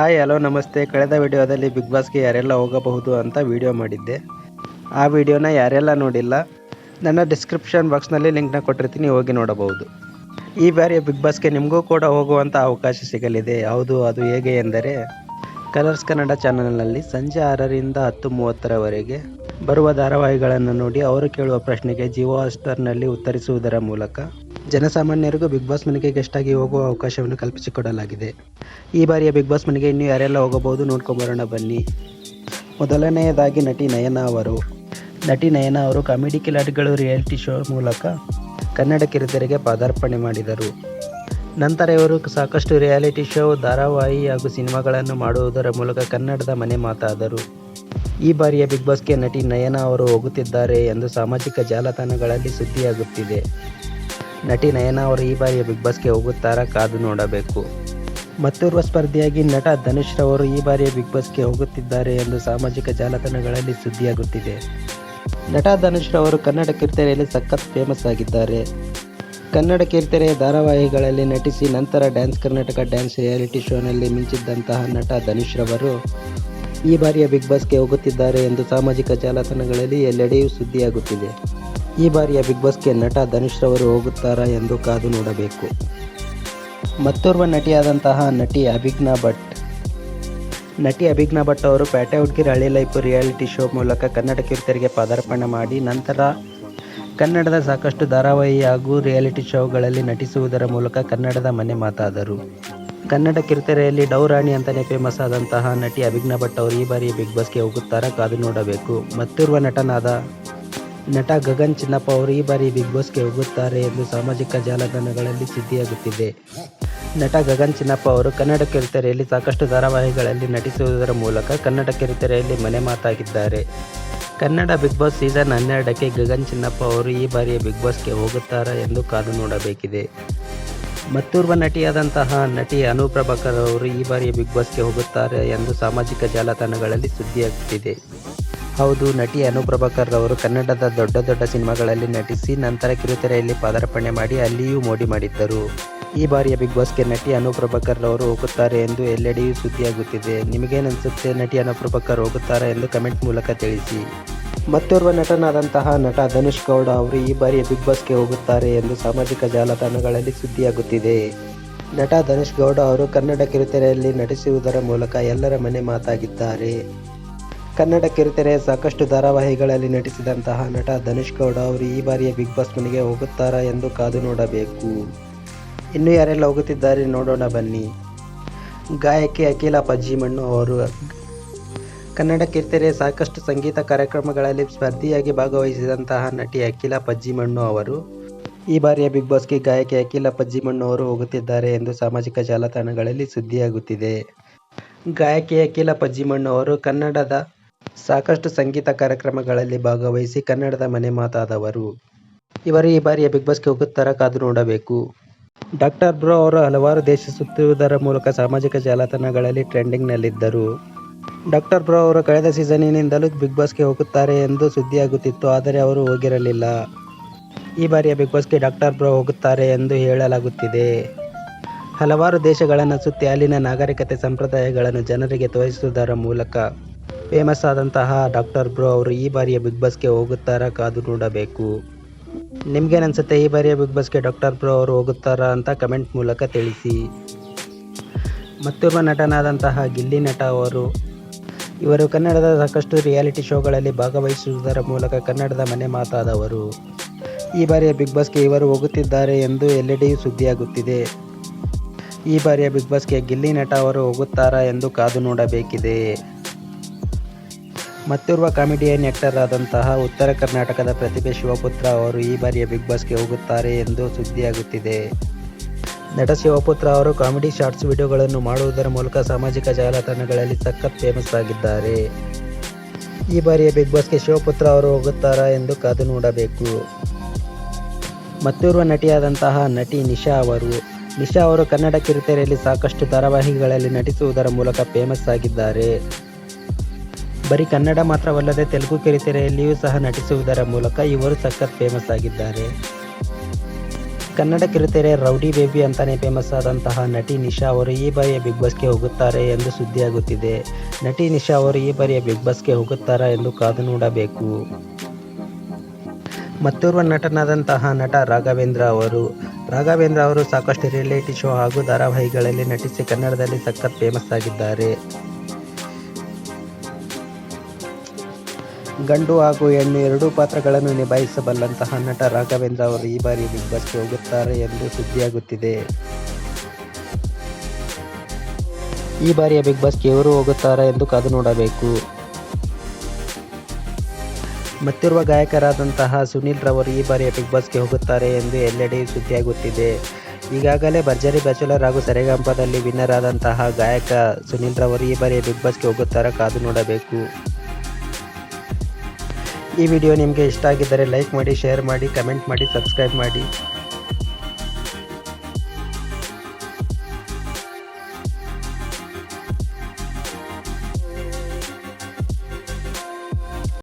Hi, hello, ನಮಸ್ತೆ. ಕಳೆದ ವಿಡಿಯೋದಲ್ಲಿ ಬಿಗ್ ಬಾಸ್ಗೆ ಯಾರೆಲ್ಲ ಹೋಗಬಹುದು ಅಂತ ವಿಡಿಯೋ ಮಾಡಿದ್ದೆ. ಆ ವಿಡಿಯೋನ ಯಾರೆಲ್ಲ ನೋಡಿಲ್ಲ, ನನ್ನ ಡಿಸ್ಕ್ರಿಪ್ಷನ್ ಬಾಕ್ಸ್ನಲ್ಲಿ ಲಿಂಕ್ನ ಕೊಟ್ಟಿರ್ತೀನಿ, ಹೋಗಿ ನೋಡಬಹುದು. ಈ ಬಾರಿಯ ಬಿಗ್ ಬಾಸ್ಗೆ ನಿಮಗೂ ಕೂಡ ಹೋಗುವಂಥ ಅವಕಾಶ ಸಿಗಲಿದೆ. ಯಾವುದು ಅದು ಹೇಗೆ ಎಂದರೆ ಕಲರ್ಸ್ ಕನ್ನಡ ಚಾನಲ್ನಲ್ಲಿ ಸಂಜೆ ಆರರಿಂದ ಹತ್ತು ಮೂವತ್ತರವರೆಗೆ ಬರುವ ಧಾರಾವಾಹಿಗಳನ್ನು ನೋಡಿ ಅವರು ಕೇಳುವ ಪ್ರಶ್ನೆಗೆ ಜಿಯೋ ಹಾಟ್ಸ್ಟಾರ್ನಲ್ಲಿ ಉತ್ತರಿಸುವುದರ ಮೂಲಕ ಜನಸಾಮಾನ್ಯರಿಗೂ ಬಿಗ್ ಬಾಸ್ ಮನೆಗೆ ಗೆಸ್ಟ್ ಆಗಿ ಹೋಗುವ ಅವಕಾಶವನ್ನು ಕಲ್ಪಿಸಿಕೊಡಲಾಗಿದೆ. ಈ ಬಾರಿಯ ಬಿಗ್ ಬಾಸ್ ಮನೆಗೆ ಇನ್ನೂ ಯಾರೆಲ್ಲ ಹೋಗಬಹುದು ನೋಡ್ಕೊಬರೋಣ ಬನ್ನಿ. ಮೊದಲನೆಯದಾಗಿ ನಟಿ ನಯನ ಅವರು. ನಟಿ ನಯನ ಅವರು ಕಾಮಿಡಿ ಕಿಲಾಡಿಗಳು ರಿಯಾಲಿಟಿ ಶೋ ಮೂಲಕ ಕನ್ನಡ ಕಿರುತೆರೆಗೆ ಪಾದಾರ್ಪಣೆ ಮಾಡಿದರು. ನಂತರ ಇವರು ಸಾಕಷ್ಟು ರಿಯಾಲಿಟಿ ಶೋ ಧಾರಾವಾಹಿ ಹಾಗೂ ಸಿನಿಮಾಗಳನ್ನು ಮಾಡುವುದರ ಮೂಲಕ ಕನ್ನಡದ ಮನೆ ಮಾತಾದರು. ಈ ಬಾರಿಯ ಬಿಗ್ ಬಾಸ್ಗೆ ನಟಿ ನಯನ ಅವರು ಹೋಗುತ್ತಿದ್ದಾರೆ ಎಂದು ಸಾಮಾಜಿಕ ಜಾಲತಾಣಗಳಲ್ಲಿ ಸುದ್ದಿಯಾಗುತ್ತಿದೆ. ನಟಿ ನಯನ ಅವರು ಈ ಬಾರಿಯ ಬಿಗ್ ಬಾಸ್ಗೆ ಹೋಗುತ್ತಾರಾ ಕಾದು ನೋಡಬೇಕು. ಮತ್ತೋರ್ವ ಸ್ಪರ್ಧಿಯಾಗಿ ನಟ ಧನುಷ್ ರವರು ಈ ಬಾರಿಯ ಬಿಗ್ ಬಾಸ್ಗೆ ಹೋಗುತ್ತಿದ್ದಾರೆ ಎಂದು ಸಾಮಾಜಿಕ ಜಾಲತಾಣಗಳಲ್ಲಿ ಸುದ್ದಿಯಾಗುತ್ತಿದೆ. ನಟ ಧನುಷ್ ರವರು ಕನ್ನಡ ಕೀರ್ತನೆಯಲ್ಲಿ ಸಖತ್ ಫೇಮಸ್ ಆಗಿದ್ದಾರೆ. ಕನ್ನಡ ಕಿರುತೆರೆಯ ಧಾರಾವಾಹಿಗಳಲ್ಲಿ ನಟಿಸಿ ನಂತರ ಡ್ಯಾನ್ಸ್ ಕರ್ನಾಟಕ ಡ್ಯಾನ್ಸ್ ರಿಯಾಲಿಟಿ ಶೋನಲ್ಲಿ ಮಿಂಚಿದ್ದಂತಹ ನಟ ಧನುಷ್ ರವರು ಈ ಬಾರಿಯ ಬಿಗ್ ಬಾಸ್ಗೆ ಹೋಗುತ್ತಿದ್ದಾರೆ ಎಂದು ಸಾಮಾಜಿಕ ಜಾಲತಾಣಗಳಲ್ಲಿ ಎಲ್ಲೆಡೆಯೂ ಸುದ್ದಿಯಾಗುತ್ತಿದೆ. ಈ ಬಾರಿಯ ಬಿಗ್ ಬಾಸ್ಗೆ ನಟ ಧನುಷ್ ರವರು ಹೋಗುತ್ತಾರಾ ಎಂದು ಕಾದು ನೋಡಬೇಕು. ಮತ್ತೋರ್ವ ನಟಿಯಾದಂತಹ ನಟಿ ಅಭಿಜ್ಞಾ ಭಟ್. ನಟಿ ಅಭಿಜ್ಞಾ ಭಟ್ ಅವರು ಪೇಟೆ ಹುಡುಗಿರ ಹಳ್ಳಿ ಲೈಫ್ ರಿಯಾಲಿಟಿ ಶೋ ಮೂಲಕ ಕನ್ನಡ ಕೀರ್ತರಿಗೆ ಪದಾರ್ಪಣೆ ಮಾಡಿ ನಂತರ ಕನ್ನಡದ ಸಾಕಷ್ಟು ಧಾರಾವಾಹಿ ಹಾಗೂ ರಿಯಾಲಿಟಿ ಶೋಗಳಲ್ಲಿ ನಟಿಸುವುದರ ಮೂಲಕ ಕನ್ನಡದ ಮನೆ ಮಾತಾದರು. ಕನ್ನಡ ಕಿರುತೆರೆಯಲ್ಲಿ ಡೌರಾಣಿ ಅಂತಲೇ ಫೇಮಸ್ ಆದಂತಹ ನಟಿ ಅಭಿಜ್ಞಾ ಭಟ್ ಅವರು ಈ ಬಾರಿ ಬಿಗ್ ಬಾಸ್ಗೆ ಹೋಗುತ್ತಾರಾ ಕಾದು ನೋಡಬೇಕು. ಮತ್ತಿರುವ ನಟನಾದ ನಟ ಗಗನ್ ಚಿನ್ನಪ್ಪ ಅವರು ಈ ಬಾರಿ ಬಿಗ್ ಬಾಸ್ಗೆ ಹೋಗುತ್ತಾರೆ ಎಂದು ಸಾಮಾಜಿಕ ಜಾಲತಾಣಗಳಲ್ಲಿ ಸುದ್ದಿಯಾಗುತ್ತಿದೆ. ನಟ ಗಗನ್ ಚಿನ್ನಪ್ಪ ಅವರು ಕನ್ನಡ ಕಿರುತೆರೆಯಲ್ಲಿ ಸಾಕಷ್ಟು ಧಾರಾವಾಹಿಗಳಲ್ಲಿ ನಟಿಸುವುದರ ಮೂಲಕ ಕನ್ನಡ ಕಿರುತೆರೆಯಲ್ಲಿ ಮನೆ ಮಾತಾಗಿದ್ದಾರೆ. ಕನ್ನಡ ಬಿಗ್ ಬಾಸ್ ಸೀಸನ್ ಹನ್ನೆರಡಕ್ಕೆ ಗಗನ್ ಚಿನ್ನಪ್ಪ ಅವರು ಈ ಬಾರಿಯ ಬಿಗ್ ಬಾಸ್ಗೆ ಹೋಗುತ್ತಾರಾ ಎಂದು ಕಾದು ನೋಡಬೇಕಿದೆ. ಮತ್ತೂರ್ವ ನಟಿಯಾದಂತಹ ನಟಿ ಅನು ಪ್ರಭಾಕರ್ ಅವರು ಈ ಬಾರಿಯ ಬಿಗ್ ಬಾಸ್ಗೆ ಹೋಗುತ್ತಾರೆ ಎಂದು ಸಾಮಾಜಿಕ ಜಾಲತಾಣಗಳಲ್ಲಿ ಸುದ್ದಿಯಾಗುತ್ತಿದೆ. ಹೌದು, ನಟಿ ಅನು ಪ್ರಭಾಕರ್ ಅವರು ಕನ್ನಡದ ದೊಡ್ಡ ದೊಡ್ಡ ಸಿನಿಮಾಗಳಲ್ಲಿ ನಟಿಸಿ ನಂತರ ಕಿರುತೆರೆಯಲ್ಲಿ ಪಾದಾರ್ಪಣೆ ಮಾಡಿ ಅಲ್ಲಿಯೂ ಮೋಡಿ ಮಾಡಿದ್ದರು. ಈ ಬಾರಿಯ ಬಿಗ್ ಬಾಸ್ಗೆ ನಟಿ ಅನು ರವರು ಹೋಗುತ್ತಾರೆ ಎಂದು ಎಲ್ಲೆಡೆಯೂ ಸುದ್ದಿಯಾಗುತ್ತಿದೆ. ನಿಮಗೇನಿಸುತ್ತೆ ನಟಿ ಅನುಪ್ರಭಾಕರ್ ಹೋಗುತ್ತಾರೆ ಎಂದು ಕಮೆಂಟ್ ಮೂಲಕ ತಿಳಿಸಿ. ಮತ್ತೋರ್ವ ನಟನಾದಂತಹ ನಟ ಧನುಷ್ ಗೌಡ ಅವರು ಈ ಬಾರಿಯ ಬಿಗ್ ಬಾಸ್ಗೆ ಹೋಗುತ್ತಾರೆ ಎಂದು ಸಾಮಾಜಿಕ ಜಾಲತಾಣಗಳಲ್ಲಿ ಸುದ್ದಿಯಾಗುತ್ತಿದೆ. ನಟ ಧನುಷ್ ಗೌಡ ಅವರು ಕನ್ನಡ ಕಿರುತೆರೆಯಲ್ಲಿ ನಟಿಸುವುದರ ಮೂಲಕ ಎಲ್ಲರ ಮನೆ ಮಾತಾಗಿದ್ದಾರೆ. ಕನ್ನಡ ಕಿರುತೆರೆ ಸಾಕಷ್ಟು ಧಾರಾವಾಹಿಗಳಲ್ಲಿ ನಟಿಸಿದಂತಹ ನಟ ಧನುಷ್ ಗೌಡ ಅವರು ಈ ಬಾರಿಯ ಬಿಗ್ ಬಾಸ್ ಮನೆಗೆ ಹೋಗುತ್ತಾರಾ ಎಂದು ಕಾದು ನೋಡಬೇಕು. ಇನ್ನು ಯಾರೆಲ್ಲ ಹೋಗುತ್ತಿದ್ದಾರೆ ನೋಡೋಣ ಬನ್ನಿ. ಗಾಯಕಿ ಅಖಿಲ ಪಜ್ಜಿಮಣ್ಣು ಅವರು ಕನ್ನಡ ಕಿರುತೆರೆ ಸಾಕಷ್ಟು ಸಂಗೀತ ಕಾರ್ಯಕ್ರಮಗಳಲ್ಲಿ ಸ್ಪರ್ಧಿಯಾಗಿ ಭಾಗವಹಿಸಿದಂತಹ ನಟಿ ಅಖಿಲ ಪಜ್ಜಿಮಣ್ಣು ಅವರು ಈ ಬಾರಿಯ ಬಿಗ್ ಬಾಸ್ಗೆ ಗಾಯಕಿ ಅಖಿಲ ಪಜ್ಜಿಮಣ್ಣು ಅವರು ಹೋಗುತ್ತಿದ್ದಾರೆ ಎಂದು ಸಾಮಾಜಿಕ ಜಾಲತಾಣಗಳಲ್ಲಿ ಸುದ್ದಿಯಾಗುತ್ತಿದೆ. ಗಾಯಕಿ ಅಖಿಲ ಪಜ್ಜಿಮಣ್ಣು ಅವರು ಕನ್ನಡದ ಸಾಕಷ್ಟು ಸಂಗೀತ ಕಾರ್ಯಕ್ರಮಗಳಲ್ಲಿ ಭಾಗವಹಿಸಿ ಕನ್ನಡದ ಮನೆ ಮಾತಾದವರು. ಇವರು ಈ ಬಾರಿಯ ಬಿಗ್ ಬಾಸ್ಗೆ ಹೋಗುತ್ತಾರ ಕಾದು ನೋಡಬೇಕು. ಡಾಕ್ಟರ್ ಬ್ರೋ ಅವರು ಹಲವಾರು ದೇಶ ಸುತ್ತುವುದರ ಮೂಲಕ ಸಾಮಾಜಿಕ ಜಾಲತಾಣಗಳಲ್ಲಿ ಟ್ರೆಂಡಿಂಗ್ನಲ್ಲಿದ್ದರು ಡಾಕ್ಟರ್ ಬ್ರೋ ಅವರು ಕಳೆದ ಸೀಸನ್ನಿನಿಂದಲೂ ಬಿಗ್ ಬಾಸ್ಗೆ ಹೋಗುತ್ತಾರೆ ಎಂದು ಸುದ್ದಿಯಾಗುತ್ತಿತ್ತು, ಆದರೆ ಅವರು ಹೋಗಿರಲಿಲ್ಲ. ಈ ಬಾರಿಯ ಬಿಗ್ ಬಾಸ್ಗೆ ಡಾಕ್ಟರ್ ಬ್ರೋ ಹೋಗುತ್ತಾರೆ ಎಂದು ಹೇಳಲಾಗುತ್ತಿದೆ. ಹಲವಾರು ದೇಶಗಳನ್ನು ಸುತ್ತಿ ಅಲ್ಲಿನ ನಾಗರಿಕತೆ ಸಂಪ್ರದಾಯಗಳನ್ನು ಜನರಿಗೆ ತೋರಿಸುವುದರ ಮೂಲಕ. ಫೇಮಸ್ ಆದಂತಹ ಡಾಕ್ಟರ್ ಬ್ರೋ ಅವರು ಈ ಬಾರಿಯ ಬಿಗ್ ಬಾಸ್ಗೆ ಹೋಗುತ್ತಾರಾ ಕಾದು ನೋಡಬೇಕು. ನಿಮ್ಗೇನನ್ಸುತ್ತೆ ಈ ಬಾರಿಯ ಬಿಗ್ ಬಾಸ್ಗೆ ಡಾಕ್ಟರ್ ಬ್ರೋ ಅವರು ಹೋಗುತ್ತಾರಾ ಅಂತ ಕಮೆಂಟ್ ಮೂಲಕ ತಿಳಿಸಿ. ಮತ್ತೊಬ್ಬ ನಟನಾದಂತಹ ಗಿಲ್ಲಿ ನಟ ಅವರು, ಇವರು ಕನ್ನಡದ ಸಾಕಷ್ಟು ರಿಯಾಲಿಟಿ ಶೋಗಳಲ್ಲಿ ಭಾಗವಹಿಸುವುದರ ಮೂಲಕ ಕನ್ನಡದ ಮನೆ ಮಾತಾದವರು. ಈ ಬಾರಿಯ ಬಿಗ್ ಬಾಸ್ಗೆ ಇವರು ಹೋಗುತ್ತಿದ್ದಾರೆ ಎಂದು ಎಲ್ಲೆಡೆಯೂ ಸುದ್ದಿಯಾಗುತ್ತಿದೆ. ಈ ಬಾರಿಯ ಬಿಗ್ ಬಾಸ್ಗೆ ಗಿಲ್ಲಿ ನಟ ಅವರು ಹೋಗುತ್ತಾರಾ ಎಂದು ಕಾದು ನೋಡಬೇಕಿದೆ. ಮತ್ತೋರ್ವ ಕಾಮಿಡಿಯನ್ ಆಕ್ಟರ್ ಆದಂತಹ ಉತ್ತರ ಕರ್ನಾಟಕದ ಪ್ರತಿಭೆ ಶಿವಪುತ್ರ ಅವರು ಈ ಬಾರಿಯ ಬಿಗ್ ಬಾಸ್ಗೆ ಹೋಗುತ್ತಾರೆ ಎಂದು ಸುದ್ದಿಯಾಗುತ್ತಿದೆ. ನಟ ಶಿವಪುತ್ರ ಅವರು ಕಾಮಿಡಿ ಶಾರ್ಟ್ಸ್ ವಿಡಿಯೋಗಳನ್ನು ಮಾಡುವುದರ ಮೂಲಕ ಸಾಮಾಜಿಕ ಜಾಲತಾಣಗಳಲ್ಲಿ ಸಖತ್ ಫೇಮಸ್ ಆಗಿದ್ದಾರೆ. ಈ ಬಾರಿಯ ಬಿಗ್ ಬಾಸ್ಗೆ ಶಿವಪುತ್ರ ಅವರು ಹೋಗುತ್ತಾರಾ ಎಂದು ಕಾದು ನೋಡಬೇಕು. ಮತ್ತೋರ್ವ ನಟಿಯಾದಂತಹ ನಟಿ ನಿಶಾ ಅವರು ನಿಶಾ ಅವರು ಕನ್ನಡ ಕಿರುತೆರೆಯಲ್ಲಿ ಸಾಕಷ್ಟು ಧಾರಾವಾಹಿಗಳಲ್ಲಿ ನಟಿಸುವುದರ ಮೂಲಕ ಫೇಮಸ್ ಆಗಿದ್ದಾರೆ. ಬರೀ ಕನ್ನಡ ಮಾತ್ರವಲ್ಲದೆ ತೆಲುಗು ಕಿರಿತೆರೆಯಲ್ಲಿಯೂ ಸಹ ನಟಿಸುವುದರ ಮೂಲಕ ಇವರು ಸಖತ್ ಫೇಮಸ್ ಆಗಿದ್ದಾರೆ. ಕನ್ನಡ ಕಿರುತೆರೆ ರೌಡಿ ಬೇಬಿ ಅಂತಾನೆ ಫೇಮಸ್ ಆದಂತಹ ನಟಿ ನಿಶಾ ಅವರು ಈ ಬಾರಿಯ ಬಿಗ್ ಬಾಸ್ಗೆ ಹೋಗುತ್ತಾರೆ ಎಂದು ಸುದ್ದಿಯಾಗುತ್ತಿದೆ. ನಟಿ ನಿಶಾ ಅವರು ಈ ಬಾರಿಯ ಬಿಗ್ ಬಾಸ್ಗೆ ಹೋಗುತ್ತಾರಾ ಎಂದು ಕಾದು ನೋಡಬೇಕು. ಮತ್ತೋರ್ವ ನಟನಾದಂತಹ ನಟ ರಾಘವೇಂದ್ರ ಅವರು ರಾಘವೇಂದ್ರ ಅವರು ಸಾಕಷ್ಟು ರಿಯಾಲಿಟಿ ಶೋ ಹಾಗೂ ಧಾರಾವಾಹಿಗಳಲ್ಲಿ ನಟಿಸಿ ಕನ್ನಡದಲ್ಲಿ ಸಖತ್ ಫೇಮಸ್ ಆಗಿದ್ದಾರೆ. ಗಂಡು ಹಾಗೂ ಹೆಣ್ಣು ಎರಡೂ ಪಾತ್ರಗಳನ್ನು ನಿಭಾಯಿಸಬಲ್ಲಂತಹ ನಟ ರಾಘವೇಂದ್ರ ಅವರು ಈ ಬಾರಿ ಬಿಗ್ ಬಾಸ್ಗೆ ಹೋಗುತ್ತಾರೆ ಎಂದು ಸುದ್ದಿಯಾಗುತ್ತಿದೆ. ಈ ಬಾರಿಯ ಬಿಗ್ ಬಾಸ್ಗೆ ಇವರು ಹೋಗುತ್ತಾರೆ ಎಂದು ಕಾದು ನೋಡಬೇಕು. ಮತ್ತಿರುವ ಗಾಯಕರಾದಂತಹ ಸುನೀಲ್ ರವರು ಈ ಬಾರಿಯ ಬಿಗ್ ಬಾಸ್ಗೆ ಹೋಗುತ್ತಾರೆ ಎಂದು ಎಲ್ಲೆಡೆ ಸುದ್ದಿಯಾಗುತ್ತಿದೆ. ಈಗಾಗಲೇ ಭರ್ಜರಿ ಬ್ಯಾಚುಲರ್ ಹಾಗೂ ಸರೆಗಂಪದಲ್ಲಿ ವಿನ್ನರ್ ಆದಂತಹ ಗಾಯಕ ಸುನೀಲ್ ರವರು ಈ ಬಾರಿಯ ಬಿಗ್ ಬಾಸ್ಗೆ ಹೋಗುತ್ತಾರೆ ಕಾದು ನೋಡಬೇಕು. ಈ ವಿಡಿಯೋ ನಿಮಗೆ ಇಷ್ಟ ಆಗಿದ್ದರೆ ಲೈಕ್ ಮಾಡಿ ಶೇರ್ ಮಾಡಿ ಕಮೆಂಟ್ ಮಾಡಿ ಸಬ್ಸ್ಕ್ರೈಬ್ ಮಾಡಿ.